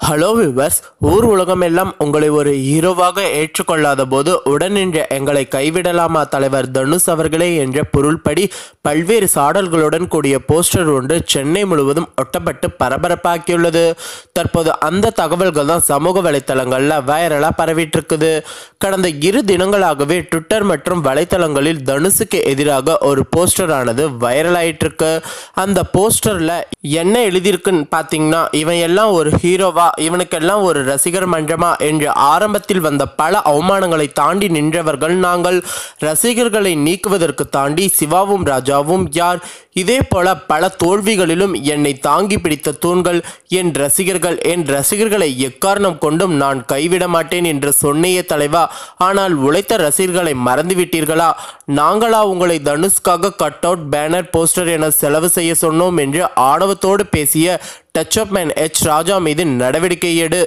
Hello viewers ஊர் உலகமெல்லாம் உங்களை ஒரு ஹீரோவாக ஏற்றுக்கொள்ளாத போது உடனின்ற எங்களை கைவிடலாமா தலைவர் தனுஷ் அவர்களே என்ற பொருள்படி பல்வேறு சாடல்களுடன் கூடிய போஸ்டர் ஒன்று சென்னை முழுவதும் ஒட்டப்பட்டு பரபரப்பாக்கியுள்ளது. தற்போது அந்த தகவல்கள் தான் சமூக வலைத்தளங்களில் வைரலாக பரவிட்டு இருக்குது கடந்த இரு தினங்களாகவே ட்விட்டர் மற்றும் வலைத்தளங்களில் தனுஷுக்கு எதிராக ஒரு போஸ்டரானது வைரல் இருக்கு அந்த போஸ்டரில் என்ன எழுதியிருக்குன்னு பார்த்தீங்கன்னா இவன் எல்லாம் ஒரு ஹீரோவா இவனுக்கெல்லாம் ஒரு ரசிகர் மன்றமா என்று ஆரம்பத்தில் வந்த பல அவமானங்களை தாண்டி நின்றவர்கள் நாங்கள். ரசிகர்களை நீக்குவதற்கு தாண்டி சிவாவும் ராஜாவும் யார்? இதே போல பல தோல்விகளிலும் என்னை தாங்கி பிடித்த தூண்கள் என் ரசிகர்கள் என் ரசிகர்களை எக்காரணம் கொண்டும் நான் கைவிட மாட்டேன் என்று சொன்னையே தலைவா. ஆனால் உழைத்த ரசிகர்களை மறந்துவிட்டீர்களா? நாங்களா உங்களை தனுஷ்காக கட் அவுட் பேனர் போஸ்டர் என செலவு செய்ய சொன்னோம் என்று ஆணவத்தோடு பேசிய touch up man H Raja மீது நடவடிக்கை எடு.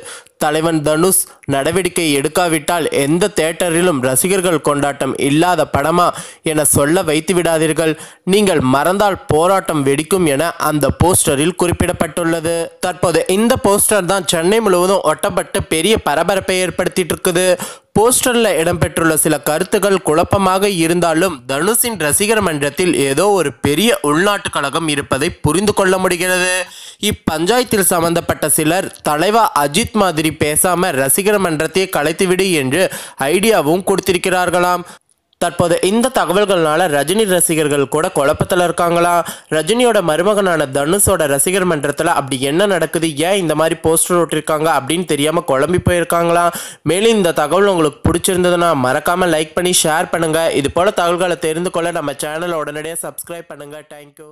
தலைவன் தனுஷ் நடவடிக்கை எடுக்காவிட்டால் எந்த தேட்டரிலும் ரசிகர்கள் கொண்டாட்டம் இல்லாத படமா என சொல்ல வைத்து விடாதீர்கள். நீங்கள் மறந்தால் போராட்டம் வெடிக்கும் என அந்த போஸ்டரில் குறிப்பிடப்பட்டுள்ளது. தற்போது இந்த போஸ்டர் தான் சென்னை முழுவதும் ஒட்டப்பட்டு பெரிய பரபரப்பை ஏற்படுத்திட்டு இருக்குது போஸ்டரில் இடம்பெற்றுள்ள சில கருத்துக்கள் குழப்பமாக இருந்தாலும் தனுஷின் ரசிகர் மன்றத்தில் ஏதோ ஒரு பெரிய உள்நாட்டு கழகம் இருப்பதை புரிந்து கொள்ள முடிகிறது. இப்பஞ்சாயத்தில் சம்பந்தப்பட்ட சிலர் தலைவா அஜித் மாதிரி பேசாம ரசிகர் மன்றத்தையே கலைத்துவிடு என்று ஐடியாவும் கொடுத்திருக்கிறார்களாம். தற்போது இந்த தகவல்கள்னால ரஜினி ரசிகர்கள் கூட குழப்பத்தில் இருக்காங்களா? ரஜினியோட மருமகனான தனுஷோட ரசிகர் மன்றத்தில் அப்படி என்ன நடக்குது? ஏன் இந்த மாதிரி போஸ்டர் ஓட்டிருக்காங்க அப்படின்னு தெரியாமல் குழம்பி போயிருக்காங்களா? மேலும் இந்த தகவல் உங்களுக்கு பிடிச்சிருந்ததுன்னா மறக்காமல் லைக் பண்ணி ஷேர் பண்ணுங்கள் இது போல் தகவல்களை தெரிந்து கொள்ள நம்ம சேனலை உடனடியாக சப்ஸ்கிரைப் பண்ணுங்கள் தேங்க்யூ